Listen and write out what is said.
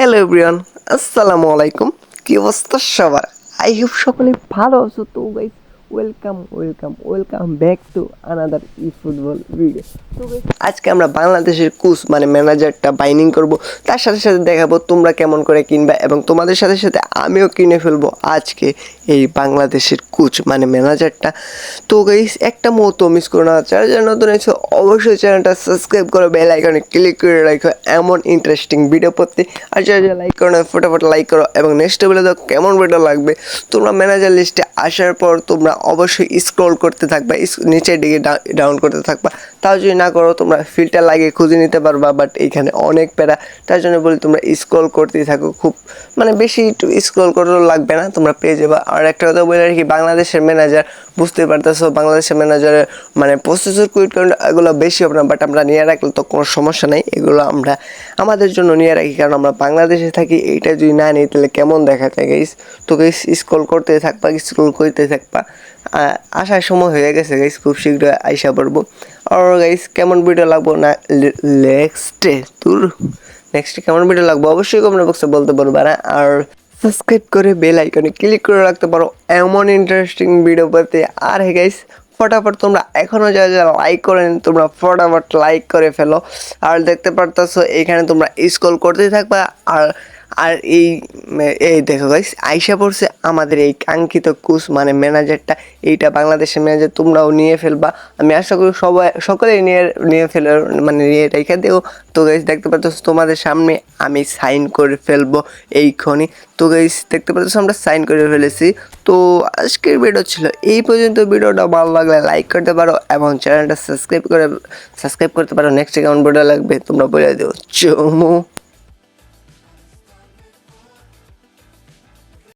Hello everyone আসসালামু আলাইকুম কি অবস্থা সবার? আই হোপ সকলে ভালো আছো তো guys welcome welcome welcome back to another E football video তো আজকে আমরা বাংলাদেশের কোচ মানে ম্যানেজারটা বাইনিং করব। তার সাথে সাথে দেখাবো তোমরা কেমন করে কিনবা এবং তোমাদের সাথে সাথে আমিও কিনে ফেলব আজকে এই বাংলাদেশের কোচ মানে ম্যানেজারটা তো গাইস একটা মুহূর্ত মিস করো না। যারা যারা নতুন এসে অবশ্যই চ্যানেলটা সাবস্ক্রাইব করো বেল আইকনে ক্লিক করে রাখো। এমন ইন্টারেস্টিং ভিডিও পড়তে। আর যারা যারা লাইক করো না, ফটোফট লাইক করো এবং নেক্সট বলে দাও কেমন ভিডিও লাগবে। তোমরা ম্যানেজার লিস্টে আসার পর তোমরা অবশ্যই স্ক্রল করতে থাকবা নিচের দিকে ডাউন করতে থাকবা। তাও যদি না করো, তোমরা ফিল্টার লাগিয়ে খুঁজে নিতে পারবা বাট এইখানে অনেক প্যারা। তার জন্য বলি, তোমরা স্ক্রল করতেই থাকো। খুব মানে বেশি স্ক্রল করাও লাগবে না, তোমরা পেয়ে যাবা। আর একটা কথা বলে রাখি, বাংলাদেশের ম্যানেজার বুঝতে পারতেছো, বাংলাদেশের ম্যানেজারের মানে প্রসেসর কুইট কাউন্ট এগুলো বেশি হবে না বাট আমরা নিয়ে রাখলে তো কোনো সমস্যা নেই। এগুলো আমরা আমাদের জন্য নিয়ে রাখি, কারণ আমরা বাংলাদেশে থাকি, এইটা যদি না নিই, তাহলে কেমন দেখা যায় গাইস তো গাইস স্ক্রল করতে থাকবা স্ক্রল করতে থাকবা। আসার সময় হয়ে গেছে গাইস খুব শীঘ্রই আইসা পড়ব। আর গাইস কেমন ভিডিও লাগবো? না নেক্সটে তোর নেক্সটে কেমন ভিডিও লাগবো? অবশ্যই কমেন্ট বক্সে বলতে পারবা না আর সাবস্ক্রাইব করে বেল আইকনে ক্লিক করে রাখতে পারো, এমন ইন্টারেস্টিং ভিডিও পেতে। আর হে গাইস ফটাফট তোমরা এখনও যা যা লাইক করেন তোমরা ফটাফট লাইক করে ফেলো। আর দেখতে পারতেছো, এখানে তোমরা স্ক্রল করতেই থাকবা। আর আর এই এই দেখো গাইস আইসা পড়ছে আমাদের এই কাঙ্ক্ষিত কুস মানে ম্যানেজারটা এইটা বাংলাদেশের ম্যানেজার তোমরাও নিয়ে ফেলবা। আমি আশা করি সবাই, সকলেই নিয়ে নিয়ে ফেলে মানে নিয়ে রেখে দেও তো গাইস দেখতে পাচ্ছ তোমাদের সামনে আমি সাইন করে ফেলব এইক্ষণি তো গাইস দেখতে পাচ্ছ আমরা সাইন করে ফেলেছি। তো আজকের ভিডিও ছিল এই পর্যন্ত। ভিডিওটা ভালো লাগলে লাইক করতে পারো এবং চ্যানেলটা সাবস্ক্রাইব করে সাবস্ক্রাইব করতে পারো। নেক্সট কেমন ভিডিও লাগবে তোমরা বলে দিও। চমু।